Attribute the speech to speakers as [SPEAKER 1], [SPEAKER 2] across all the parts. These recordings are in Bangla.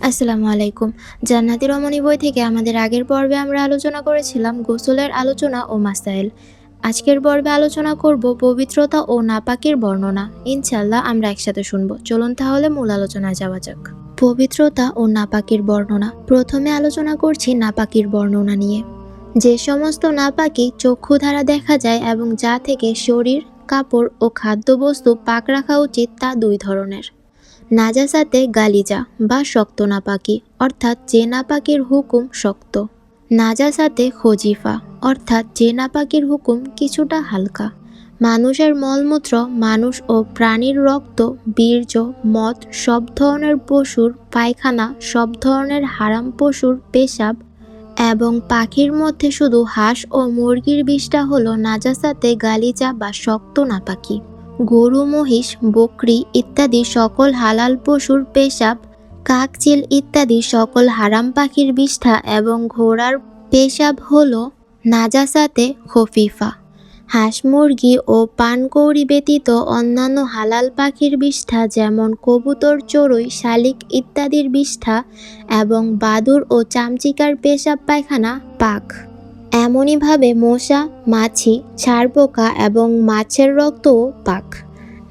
[SPEAKER 1] আসসালামু আলাইকুম। জান্নাতি রমণী বই থেকে আমাদের আগের পর্বে আমরা আলোচনা করেছিলাম গোসলের আলোচনা ও মাসাইল। আজকের পর্বে আলোচনা করব পবিত্রতা ও নাপাকের বর্ণনা। ইনশাল্লাহ আমরা একসাথে শুনব। চলুন তাহলে মূল আলোচনায় যাওয়া যাক। পবিত্রতা ও নাপাকের বর্ণনা। প্রথমে আলোচনা করছি নাপাকির বর্ণনা নিয়ে। যে সমস্ত নাপাকি চক্ষু দ্বারা দেখা যায় এবং যা থেকে শরীর, কাপড় ও খাদ্যবস্তু পাক রাখা উচিত তা দুই ধরনের। নাজাসাতে গালিজা বা শক্ত নাপাকি, অর্থাৎ যে নাপাকির হুকুম শক্ত। নাজাসাতে খজিফা, অর্থাৎ যে নাপাকির হুকুম কিছুটা হালকা। মানুষের মলমূত্র, মানুষ ও প্রাণীর রক্ত, বীর্য, মদ, সব ধরনের পশুর পায়খানা, সব ধরনের হারাম পশুর পেশাব এবং পাখির মধ্যে শুধু হাঁস ও মুরগির বিষটা হলো নাজাসাতে গালিজা বা শক্ত নাপাকি। গরু, মহিষ, বকরি ইত্যাদি সকল হালাল পশুর পেশাব কাকচিল ইত্যাদি সকল হারাম পাখির বিষ্ঠা এবং ঘোড়ার পেশাব হল নাজাসাতে খফিফা। হাঁস মুরগি ও পানকৌড়ি ব্যতীত অন্যান্য হালাল পাখির বিষ্ঠা যেমন কবুতর, চড়ুই, শালিক ইত্যাদির বিষ্ঠা এবং বাদুর ও চামচিকার পেশাব পায়খানা, পাক। এমনইভাবে মশা, মাছি ছারপোকা এবং মাছের রক্তও পাক।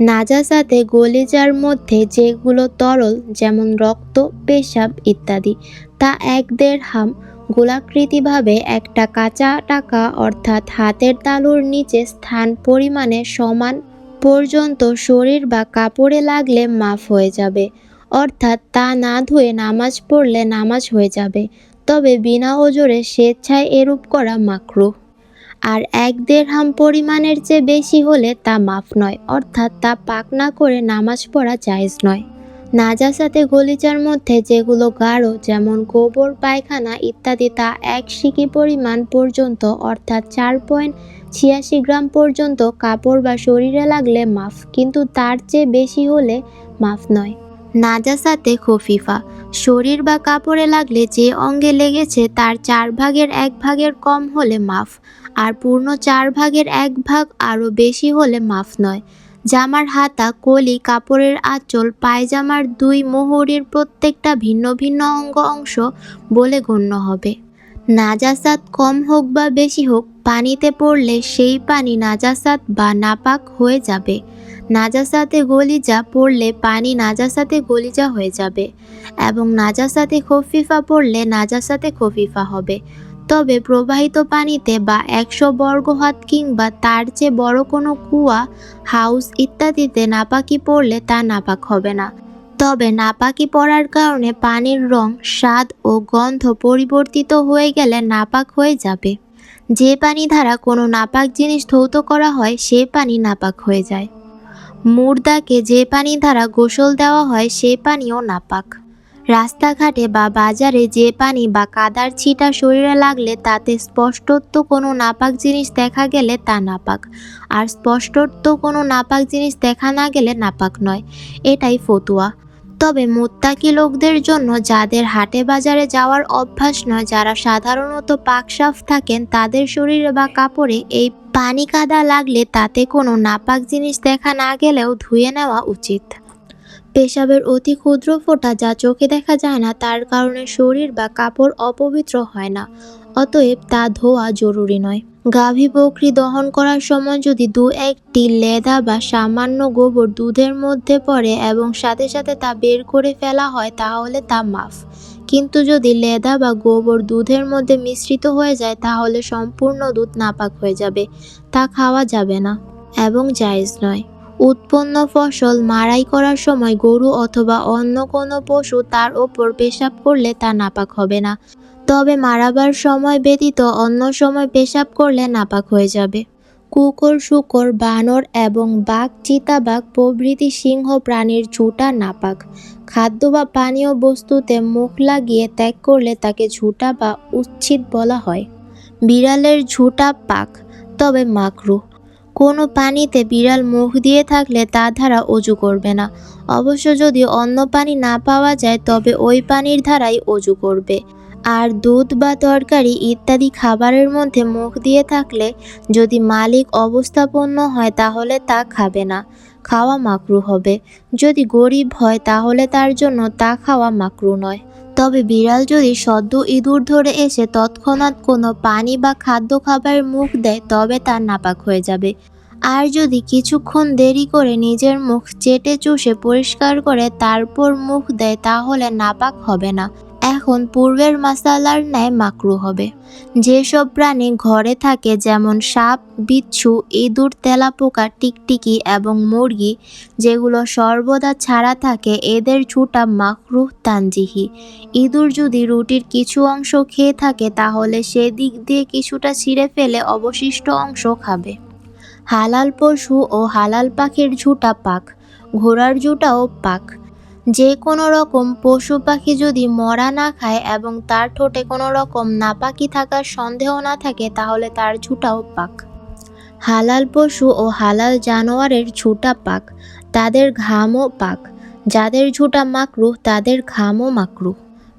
[SPEAKER 1] নাজাসাতে গলিজার মধ্যে যেগুলো তরল, যেমন রক্ত, পেশাব ইত্যাদি, তা এক দেড় হাম গোলাকৃতিভাবে একটা কাঁচা টাকা অর্থাৎ হাতের তালুর নিচে স্থান পরিমাণে সমান পর্যন্ত শরীর বা কাপড়ে লাগলে মাফ হয়ে যাবে। অর্থাৎ তা না ধুয়ে নামাজ পড়লে নামাজ হয়ে যাবে। তবে বিনা ওজরে স্বেচ্ছায় এরূপ করা মাকরুহ আর এক দেড়হাম পরিমাণের চেয়ে বেশি হলে তা মাফ নয়, অর্থাৎ তা পাক না করে নামাজ পড়া জায়েজ নয়। নাজাসাতে গলিচার মধ্যে যেগুলো গাঢ়, যেমন গোবর, পায়খানা ইত্যাদি, তা এক সিকি পরিমাণ পর্যন্ত, অর্থাৎ চার পয়েন্ট ছিয়াশি গ্রাম পর্যন্ত কাপড় বা শরীরে লাগলে মাফ, কিন্তু তার চেয়ে বেশি হলে মাফ নয়। নাজাসাতে খফিফা। শরীর বা কাপড়ে লাগলে যে অঙ্গে লেগেছে তার চার ভাগের এক ভাগের কম হলে মাফ, আর পূর্ণ চার ভাগের এক ভাগ আরও বেশি হলে মাফ নয়। জামার হাতা, কলি, কাপড়ের আঁচল, পায়জামার দুই মোহরির প্রত্যেকটা ভিন্ন ভিন্ন অঙ্গ অংশ বলে গণ্য হবে। নাজাসাত কম হোক বা বেশি হোক, পানিতে পড়লে সেই পানি নাজাসাত বা নাপাক হয়ে যাবে। নাজাসাতে গলিজা পড়লে পানি নাজাসাতে গলিজা হয়ে যাবে এবং নাজাসাতে খফিফা পড়লে নাজাসাতে খফিফা হবে। তবে প্রবাহিত পানিতে বা একশো বর্গ হাত কিংবা তার চেয়ে বড় কোনো কুয়া, হাউস ইত্যাদিতে নাপাকি পড়লে তা নাপাক হবে না। তবে নাপাকি পড়ার কারণে পানির রং, স্বাদ ও গন্ধ পরিবর্তিত হয়ে গেলে নাপাক হয়ে যাবে। যে পানি দ্বারা কোনো নাপাক জিনিস ধৌত করা হয়, সে পানি নাপাক হয়ে যায়। মুর্দাকে যে পানি দ্বারা গোসল দেওয়া হয়, সে পানিও নাপাক। রাস্তাঘাটে বা বাজারে যে পানি বা কাদার ছিটা শরীরে লাগলে তাতে স্পষ্টত্ব কোনো নাপাক জিনিস দেখা গেলে তা নাপাক। আর স্পষ্টত্ব কোনো নাপাক জিনিস দেখা না গেলে নাপাক নয়। এটাই ফতুয়া। তবে মোত্তাকি লোকদের জন্য যাদের হাটে বাজারে যাওয়ার অভ্যাস নয়, যারা সাধারণত পাকসাফ থাকেন, তাদের শরীরে বা কাপড়ে এই পানি কাদা লাগলে তাতে কোনো নাপাক জিনিস দেখা না গেলেও ধুয়ে নেওয়া উচিত। পেশাবের অতি ক্ষুদ্র ফোঁটা যা চোখে দেখা যায় না, তার কারণে শরীর বা কাপড় অপবিত্র হয় না। অতএব তা ধোয়া জরুরি নয়। গাভী বকরি দহন করার সময় যদি দু একটি লেদা বা সামান্য গোবর দুধের মধ্যে পড়ে এবং সাথে সাথে তা বের করে ফেলা হয়, তাহলে তা মাফ। কিন্তু যদি লেদা বা গোবর দুধের মধ্যে মিশ্রিত হয়ে যায়, তাহলে সম্পূর্ণ দুধ নাপাক হয়ে যাবে। তা খাওয়া যাবে না এবং জায়েজ নয়। উৎপন্ন ফসল মাড়াই করার সময় গরু অথবা অন্য কোনো পশু তার ওপর পেশাব করলে তা নাপাক হবে না। তবে মারাবার সময় ব্যতীত অন্য সময় পেশাব করলে নাপাক হয়ে যাবে। কুকুর, শুকর, বানর এবং বাঘ, চিতাবাঘ প্রভৃতি সিংহ প্রাণীর ঝুঁটা নাপাক। খাদ্য বা পানীয় বস্তুতে মুখ লাগিয়ে ত্যাগ করলে তাকে ঝুঁটা বা উচ্ছিদ বলা হয়। বিড়ালের ঝুঁটা পাক, তবে মাকরু। কোনো পানিতে বিড়াল মুখ দিয়ে থাকলে তা ধারা অজু করবে না। অবশ্য যদি অন্য পানি না পাওয়া যায়, তবে ওই পানির ধারাই অজু করবে। আর দুধ বা তরকারি ইত্যাদি খাবারের মধ্যে মুখ দিয়ে থাকলে যদি মালিক অবস্থাপন্ন হয়, তাহলে তা খাবে না। খাওয়া মাকরু হবে। যদি গরিব হয়, তাহলে তার জন্য তা খাওয়া মাকরু নয়। তবে বিড়াল যদি সদ্য ইঁদুর ধরে এসে তৎক্ষণাৎ কোনো পানি বা খাদ্য খাবারের মুখ দেয়, তবে তার নাপাক হয়ে যাবে। আর যদি কিছুক্ষণ দেরি করে নিজের মুখ চেটে চুষে পরিষ্কার করে তারপর মুখ দেয়, তাহলে নাপাক হবে না। এখন পূর্বের মাসালার ন্যায় মাকরু হবে। যেসব প্রাণী ঘরে থাকে, যেমন সাপ, বিচ্ছু, ইঁদুর, তেলাপোকা, টিকটিকি এবং মুরগি, যেগুলো সর্বদা ছাড়া থাকে, এদের ছুটা মাকরুহ তানজিহি। ইঁদুর যদি রুটির কিছু অংশ খেয়ে থাকে, তাহলে সেদিক দিয়ে কিছুটা ছিঁড়ে ফেলে অবশিষ্ট অংশ খাবে। হালাল পশু ও হালাল পাখির ঝুটা পাক। ঘোড়ার ঝুটাও পাক। যে কোনো রকম পশু পাখি যদি মরা না খায় এবং তার ঠোঁটে কোনো রকম নাপাকি থাকার সন্দেহ না থাকে, তাহলে তার ঝুটাও পাক। হালাল পশু ও হালাল জানোয়ারের ঝুটা পাক। তাদের ঘামও পাক। যাদের ঝুটা মাকরু তাদের ঘামও মাকরু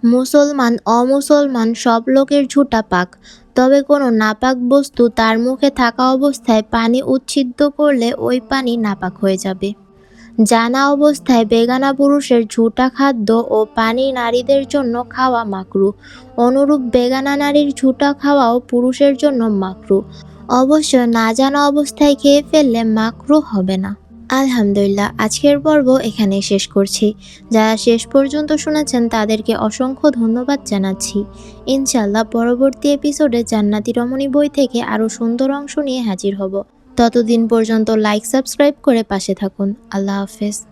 [SPEAKER 1] মুসলমান, অমুসলমান সব লোকের ঝুটা পাক। তবে কোনো নাপাক বস্তু তার মুখে থাকা অবস্থায় পানি উচ্ছিদ্য করলে ওই পানি নাপাক হয়ে যাবে। জানা অবস্থায় বেগানা পুরুষের ঝুটা খাদ্য ও পানি নারীদের জন্য খাওয়া মাকরু। অনুরূপ বেগানা নারীর ঝুটা খাওয়াও পুরুষের জন্য মাকরু। অবশ্য না জানা অবস্থায় খেয়ে ফেললে মাকরু হবে না। আলহামদুলিল্লাহ, আজকের পর্ব এখানে শেষ করছি। যারা শেষ পর্যন্ত শুনেছেন তাদেরকে অসংখ্য ধন্যবাদ জানাচ্ছি। ইনশাল্লাহ পরবর্তী এপিসোডে জান্নাতি রমণী বই থেকে আরও সুন্দর অংশ নিয়ে হাজির হব। ততদিন পর্যন্ত লাইক সাবস্ক্রাইব করে পাশে থাকুন। আল্লাহ হাফেজ।